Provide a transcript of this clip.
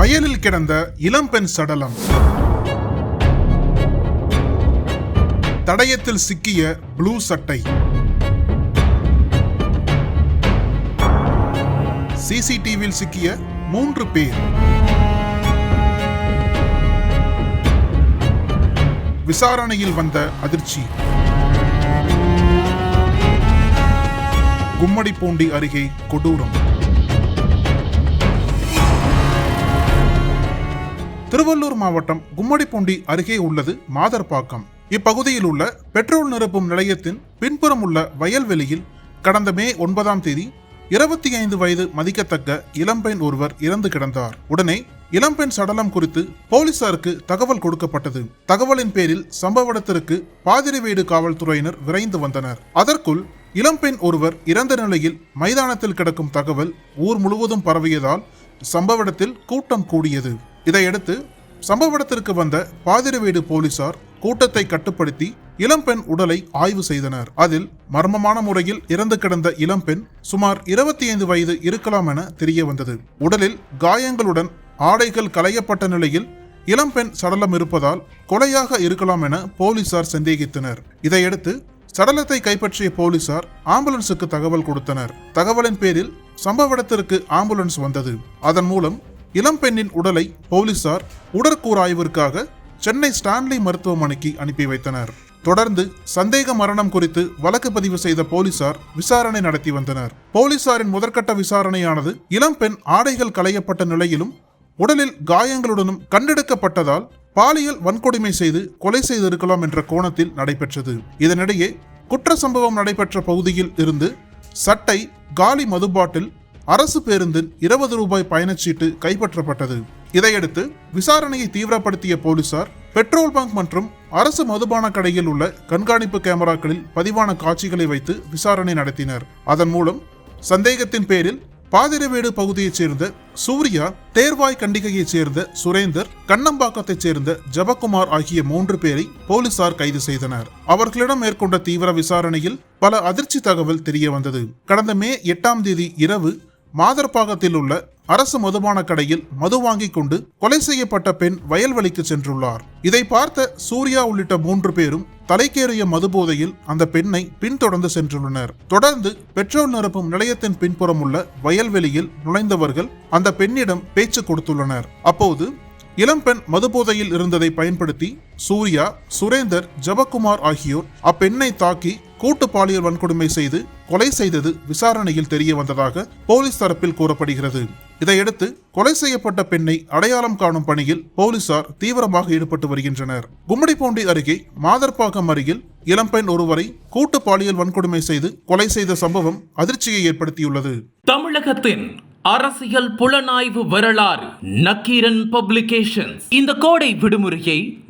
வயலில் கிடந்த இளம்பெண் சடலம். தடயத்தில் சிக்கிய ப்ளூ சட்டை. சிசிடிவியில் சிக்கிய மூன்று பேர். விசாரணையில் வந்த அதிர்ச்சி. கும்மடிப்பூண்டி அருகே கொடூரம். திருவள்ளூர் மாவட்டம் கும்மடிப்பூண்டி அருகே உள்ளது மாதர்பாக்கம். இப்பகுதியில் உள்ள பெட்ரோல் நிரப்பும் நிலையத்தின் பின்புறம் உள்ள வயல்வெளியில் கடந்த மே ஒன்பதாம் தேதி இருபத்தி ஐந்து வயது மதிக்கத்தக்க இளம்பெண் ஒருவர் இறந்து கிடந்தார். உடனே இளம்பெண் சடலம் குறித்து போலீசாருக்கு தகவல் கொடுக்கப்பட்டது. தகவலின் பேரில் சம்பவ இடத்திற்கு பாதிரிவீடு காவல்துறையினர் விரைந்து வந்தனர். அதற்குள் இளம்பெண் ஒருவர் இறந்த நிலையில் மைதானத்தில் கிடக்கும் தகவல் ஊர் முழுவதும் பரவியதால் சம்பவ இடத்தில் கூட்டம் கூடியது. இதையடுத்து சம்பவ இடத்திற்கு வந்த பாதிரிவீடு போலீசார் கூட்டத்தை கட்டுப்படுத்தி இளம்பெண் உடலை ஆய்வு செய்தனர். அதில் மர்மமான முறையில் இறந்து கிடந்த இளம்பெண் சுமார் இருபத்தி ஐந்து வயது இருக்கலாம் என தெரிய வந்தது. உடலில் காயங்களுடன் ஆடைகள் களையப்பட்ட நிலையில் இளம்பெண் சடலம் இருப்பதால் கொலையாக இருக்கலாம் என போலீசார் சந்தேகித்தனர். இதையடுத்து சடலத்தை கைப்பற்றிய போலீசார் ஆம்புலன்ஸுக்கு தகவல் கொடுத்தனர். தகவலின் பேரில் சம்பவ இடத்திற்கு ஆம்புலன்ஸ் வந்தது. அதன் மூலம் இளம்பெண்ணின் உடலை போலீசார் உடற்கூறாய்விற்காக சென்னை ஸ்டான்லி மருத்துவமனைக்கு அனுப்பி வைத்தனர். தொடர்ந்து சந்தேக மரணம் குறித்து வழக்கு பதிவு செய்த போலீசார் விசாரணை நடத்தி வந்தனர். போலீசாரின் முதற்கட்ட விசாரணையானது இளம்பெண் ஆடைகள் களையப்பட்ட நிலையிலும் உடலில் காயங்களுடனும் கண்டெடுக்கப்பட்டதால் பாலியல் வன்கொடுமை செய்து கொலை செய்திருக்கலாம் என்ற கோணத்தில் நடைபெற்றது. இதனிடையே குற்ற சம்பவம் நடைபெற்ற பகுதியில் இருந்து சட்டை காலி மதுபாட்டில் அரசு பேருந்தின் இருபது ரூபாய் பயணச்சீட்டு கைப்பற்றப்பட்டது. இதையடுத்து விசாரணையை தீவிரப்படுத்திய போலீசார் பெட்ரோல் பங்க் மற்றும் அரசு மதுபான கடையில் உள்ள கண்காணிப்பு கேமராக்களில் பதிவான காட்சிகளை வைத்து விசாரணை நடத்தினர். அதன் மூலம் சந்தேகத்தின் பேரில் பாதிரவேடு பகுதியைச் சேர்ந்த சூர்யா தேர்வாய் கண்டிகையைச் சேர்ந்த சுரேந்தர் கண்ணம்பாக்கத்தைச் சேர்ந்த ஜபக்குமார் ஆகிய மூன்று பேரை போலீசார் கைது செய்தனர். அவர்களிடம் மேற்கொண்ட தீவிர விசாரணையில் பல அதிர்ச்சி தகவல் தெரிய வந்தது கடந்த மே எட்டாம் தேதி இரவு மாதர்பாகத்தில் உள்ள அரசு மதுபான கடையில் மது வாங்கி கொண்டு கொலை செய்யப்பட்ட பெண் வயல்வெளிக்கு சென்றுள்ளார். இதை பார்த்த சூர்யா உள்ளிட்ட மூன்று பேரும் தலைக்கேறிய மதுபோதையில் அந்த பெண்ணை பின்தொடர்ந்து சென்றுள்ளனர். தொடர்ந்து பெட்ரோல் நிரப்பும் நிலையத்தின் பின்புறம் உள்ள வயல்வெளியில் நுழைந்தவர்கள் அந்த பெண்ணிடம் பேச்சு கொடுத்துள்ளனர். அப்போது இளம்பெண் மதுபோதையில் இருந்ததை பயன்படுத்தி சூர்யா சுரேந்தர் ஜபக்குமார் ஆகியோர் அப்பெண்ணை தாக்கி கூட்டு பாலியல் வன்கொடுமை செய்து கொலை செய்தது விசாரணையில் தெரிய வந்ததாக போலீஸ் தரப்பில் கூறப்படுகிறது. இதையடுத்து கொலை செய்யப்பட்ட பெண்ணை அடையாளம் காணும் பணியில் போலீசார் தீவிரமாக ஈடுபட்டு வருகின்றனர். கும்மிடிப்பூண்டி அருகே மாதர்பாக்கம் அருகில் இளம்பெண் ஒருவரை கூட்டு பாலியல் வன்கொடுமை செய்து கொலை செய்த சம்பவம் அதிர்ச்சியை ஏற்படுத்தியுள்ளது. தமிழகத்தின் அரசியல் புலனாய்வு வரலாறு நக்கீரன் பப்ளிகேஷன்ஸ். இந்த கோடை விடுமுறையை